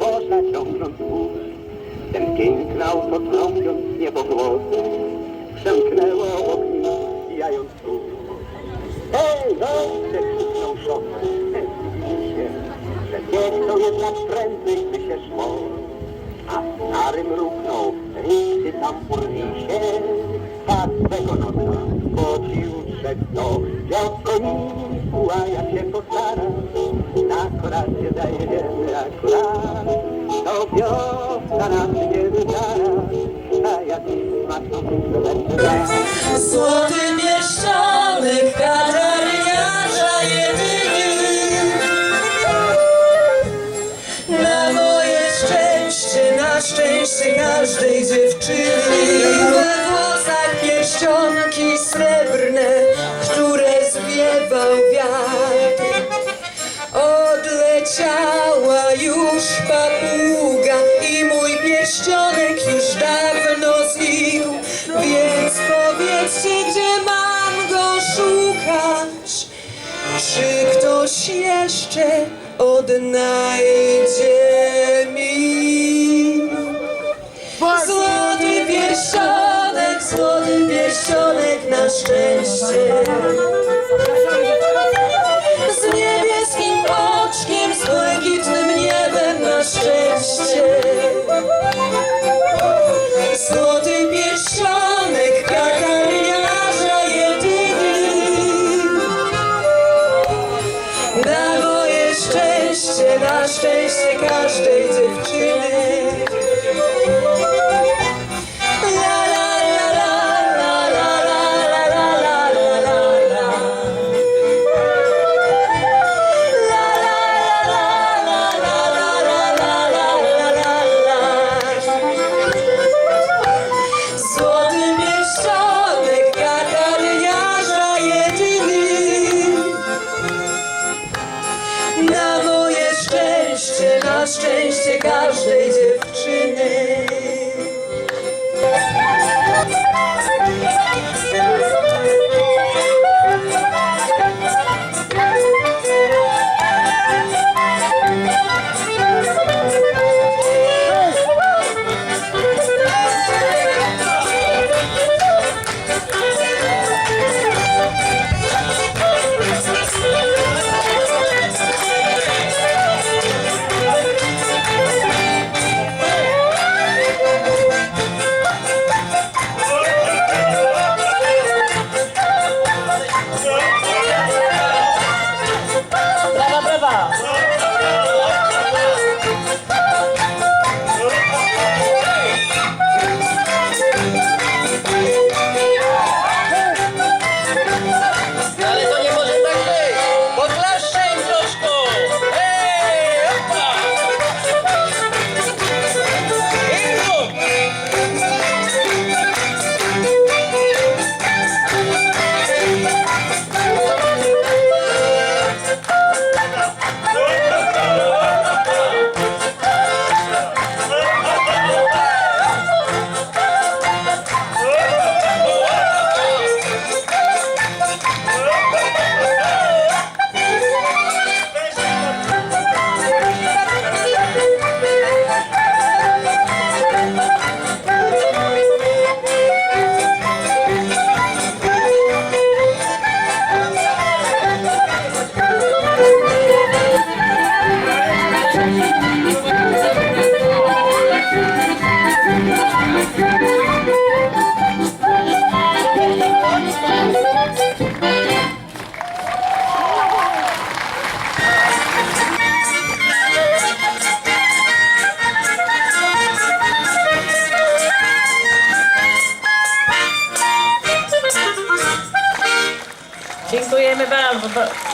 Boża ciągnąc łzy, ten piękny auto trąbiąc niebogłosy, przemknęło obok okno, jając tu. Hej, no! przekrzyknął szok. Widzi się, że biegnął jednak prędzej, by się szło. A stary mruknął, rycy tam urwisie, tak swego nosa chodził przez to, dziadko mi, ułaja się postara postaram, na kolację zajdziemy akurat. To wiosna nas nie wydara, a ja dziś smaczną będę Złoty mieszczanek katarniarza jedyny. Na moje szczęście, na szczęście każdej dziewczyny. We włosach pierścionki srebrne, które zwiewał wiatr Odleciała już papuga i mój pierścionek już dawno znikł. Więc powiedzcie, gdzie mam go szukać? Czy ktoś jeszcze odnajdzie mi? Złoty pierścionek, złoty pierścionek na szczęście szczęście. Złoty pierścionek katarniarza jedyny. Na moje szczęście, na szczęście każdej dziewczyny.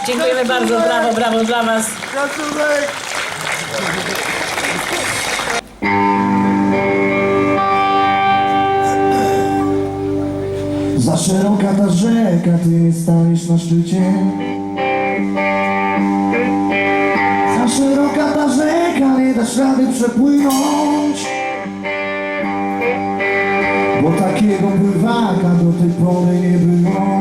Dziękujemy bardzo, brawo, brawo dla Was. Za szeroka ta rzeka, ty staniesz na szczycie. Za szeroka ta rzeka, nie dasz rady przepłynąć. Bo takiego pływaka do tej pory nie było. Bo takiego pływaka do tej pory nie było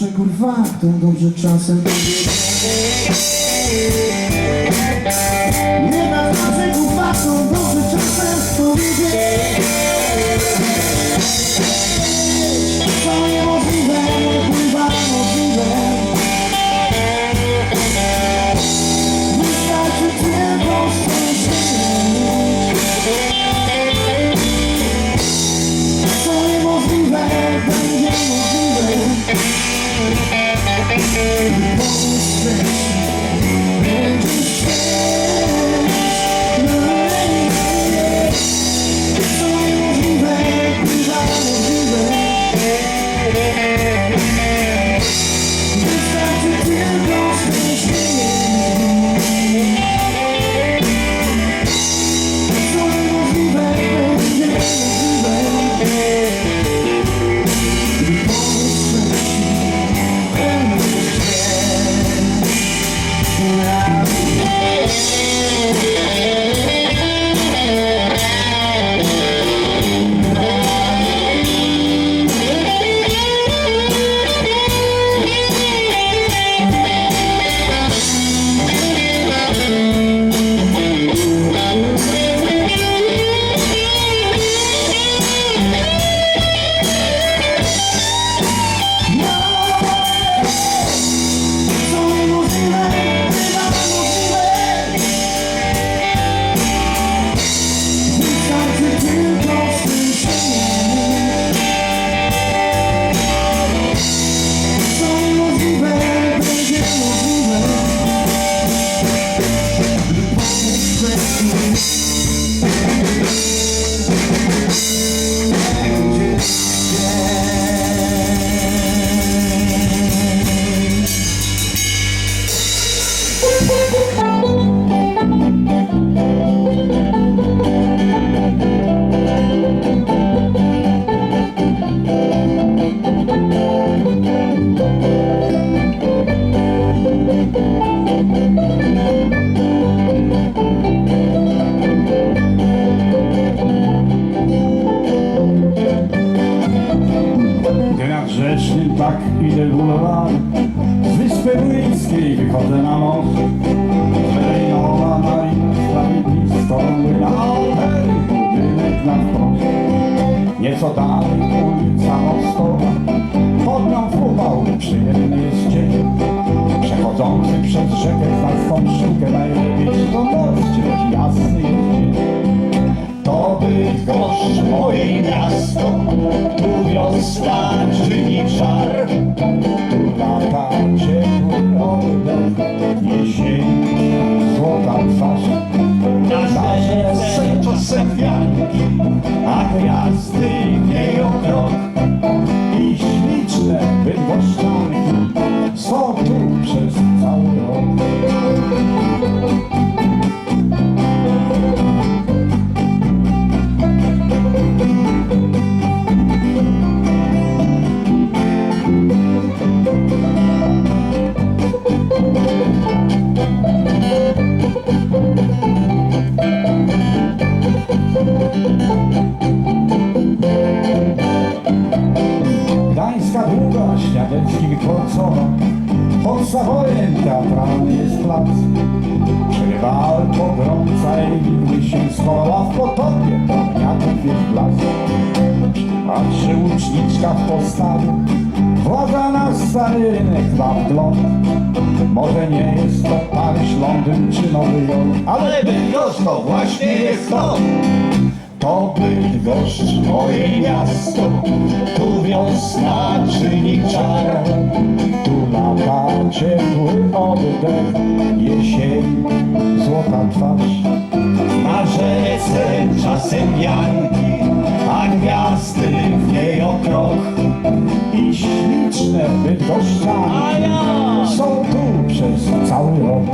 dlaczego faktom dobrze czasem Rzecznym tak idę bulwarem Z wyspy Młyńskiej wychodzę na most Wylejnowa marina sprawiedliwi Stąd na altery budynek na wprost. Nieco dalej ulica Mostowa. Pod nią wpływał przyjemny jest dzień. Przechodzący przez rzekę znać tą sztukę Najlepiej noc, gdzieś jasny jest dzień Bydgoszcz, moje miasto, tu wiosna czyni żar. Tu lata ciepły oddech, jesień, złota twarz. Nasze serce czasem wianki, a gwiazdy wieją krok. I śliczne bydgoszczanki są Ale Bydgoszcz to właśnie jest to to Bydgoszcz, moje miasto, tu wiosna czyni czar. Tu lata ciepły oddech, jesień, złota twarz. Na rzece czasem wianki, a gwiazdy w niej o krok. I śliczne bydgoszczanki są tu przez cały rok.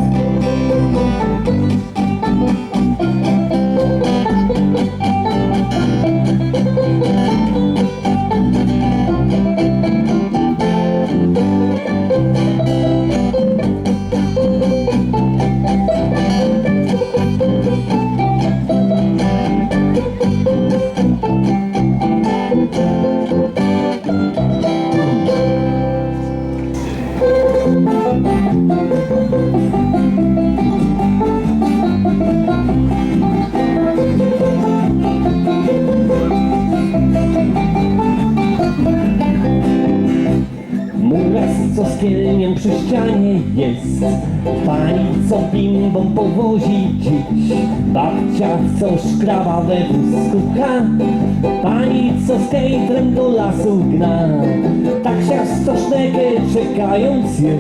Pani, co bimbą powozi dziś Babcia, co szkraba we wózku Pani, co z kejtrem do lasu gna Tak się stożnego czekając je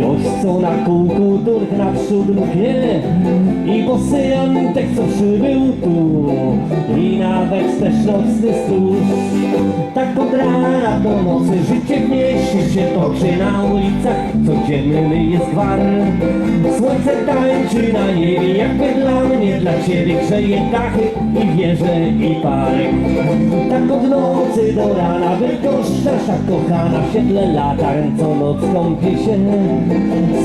Gość, co na kółku durch naprzód mknie. I bosy Antek, co przybył tu. I nawet też nocny stróż. Tak od rana do nocy życie w mieście się toczy na ulicach Codzienny jest gwar. Słońce tańczy na niebie jakby dla mnie, dla ciebie Grzeje dachy i wieże i park Tak od nocy do rana Bydgoszcz nasza kochana W siedle latarń co noc kąpie się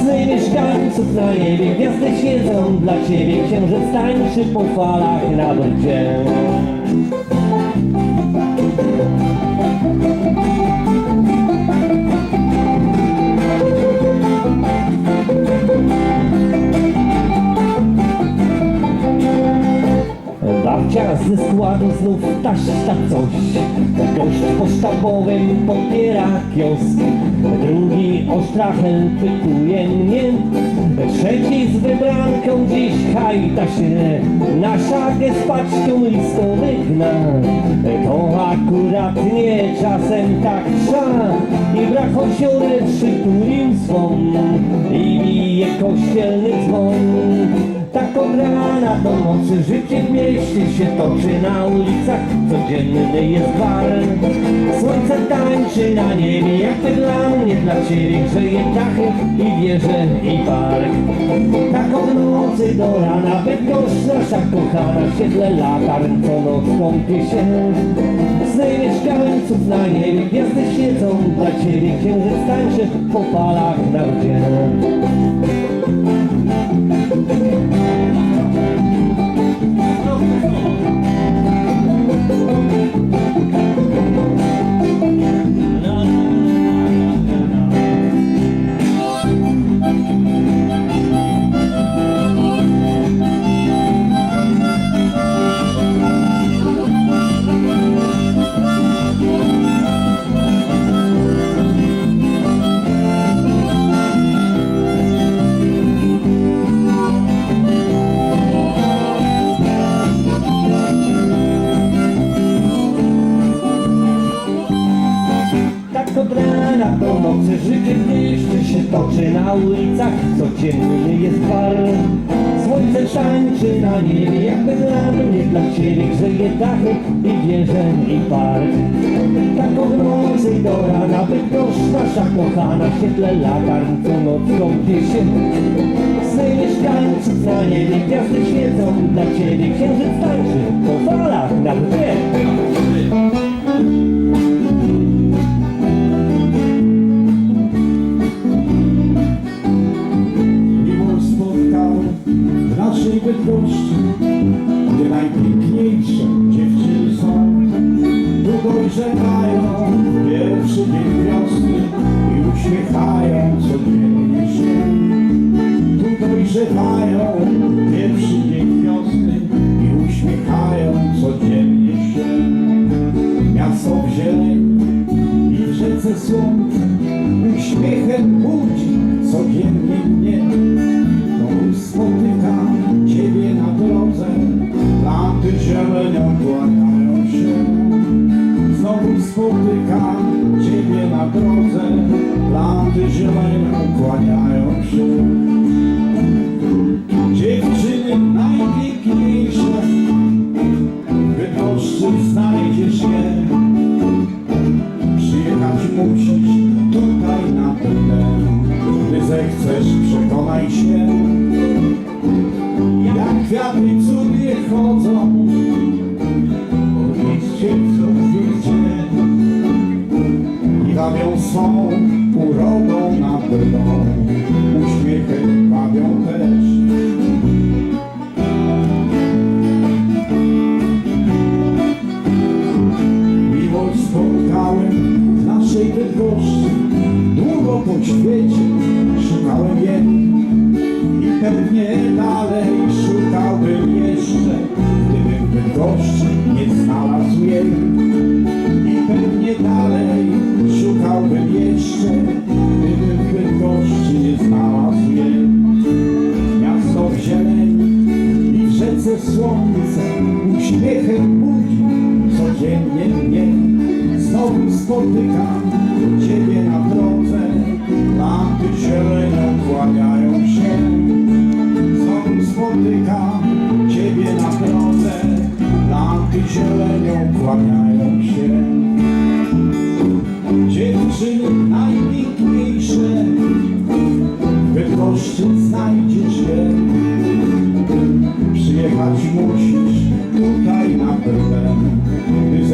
Sny mieszkańców na niebie Gwiazdy świecą dla ciebie. Księżyc tańczy po falach na brdzie Babcia ze składu znów taszcza coś Gość po sztabowym popiera kiosk. Drugi o strachel pytuje mnie. Trzeci z wybranką dziś hajta się. Na szagę z paczką listowych gna To akurat nie czasem tak trza. I brak osiory przytulił swą. I bije kościelny dzwon tak od rana do nocy życie w mieście się toczy na ulicach Codzienny jest gwar Słońce tańczy na niebie jakby dla mnie, dla ciebie Grzeje dachy i wieże i park. Tak od nocy do rana Bydgoszcz nasza kochana siedle latarń co noc kąpie się. Sny na niebie Gwiazdy świecą dla ciebie Księżyc tańczy po falach na wodzie. Tak Oh, się Sny mieszkańców na niebie Gwiazdy świecą dla ciebie. Księżyc tańczy po falach na brwie spotykam Ciebie na drodze, laty zielenią kłaniają się. Wabią swą urodą na brdą,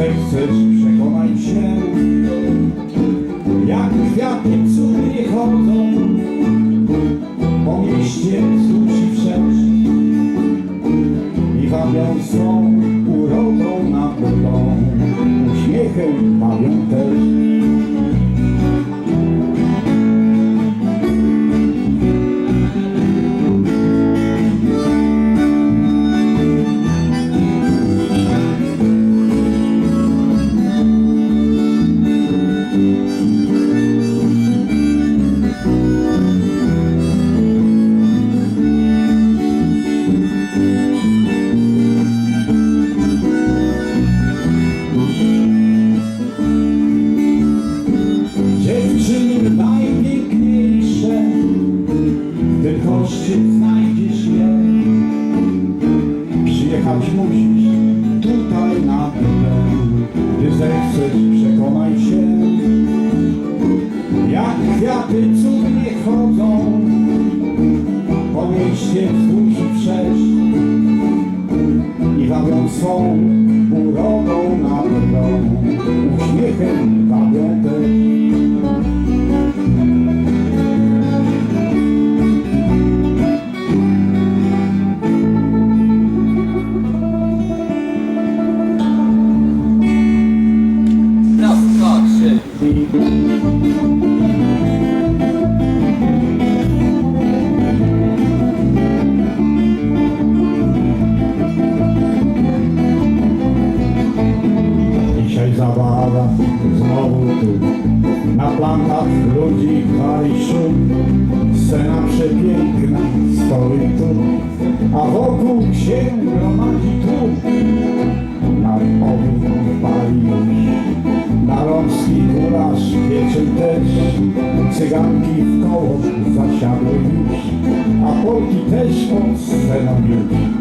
której chcesz, przekonaj się Jak kwiatkiem cudy nie chodzą. Po mieście cuci wszędzie I wabią są. stoi tu, a wokół się gromadzi tłum. Nad obu pali już, na romski gulasz wieczór też, cyganki w koło zasiadły już, a Polki też pod sceną już.